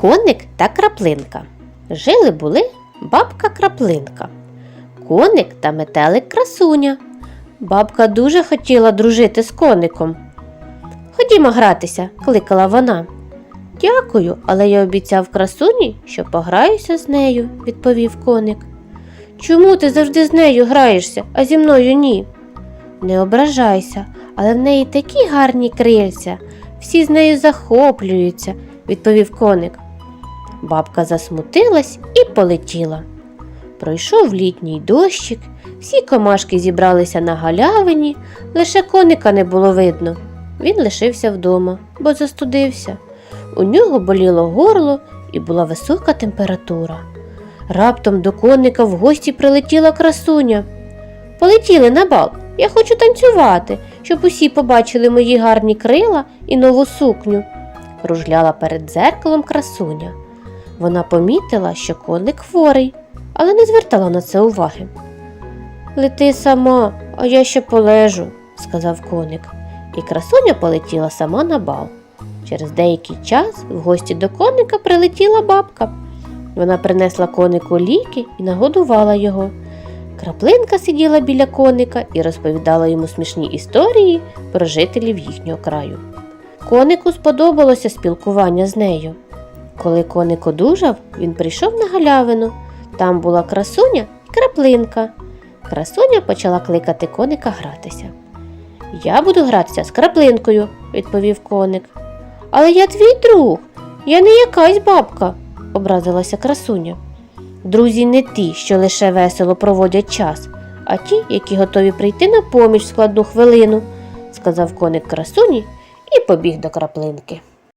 Коник та краплинка. Жили були бабка краплинка, коник та метелик красуня. Бабка дуже хотіла дружити з коником. Ходімо гратися, кликала вона. Дякую, але я обіцяв красуні, що пограюся з нею, відповів коник. Чому ти завжди з нею граєшся, а зі мною ні? Не ображайся, але в неї такі гарні крильця, всі з нею захоплюються, відповів коник. Бабка засмутилась і полетіла. Пройшов літній дощик, всі комашки зібралися на галявині, лише коника не було видно. Він лишився вдома, бо застудився. У нього боліло горло і була висока температура. Раптом до коника в гості прилетіла красуня. Полетіли на бал. Я хочу танцювати, щоб усі побачили мої гарні крила і нову сукню, кружляла перед дзеркалом красуня. Вона помітила, що коник хворий, але не звертала на це уваги. Лети сама, а я ще полежу, сказав коник, і красуня полетіла сама на бал. Через деякий час в гості до коника прилетіла бабка. Вона принесла конику ліки і нагодувала його. Краплинка сиділа біля коника і розповідала йому смішні історії про жителів їхнього краю. Конику сподобалося спілкування з нею. Коли коник одужав, він прийшов на галявину. Там була красуня і краплинка. Красуня почала кликати коника гратися. Я буду гратися з краплинкою, відповів коник. Але я твій друг, я не якась бабка, образилася красуня. Друзі не ті, що лише весело проводять час, а ті, які готові прийти на поміч в складну хвилину, сказав коник красуні і побіг до краплинки.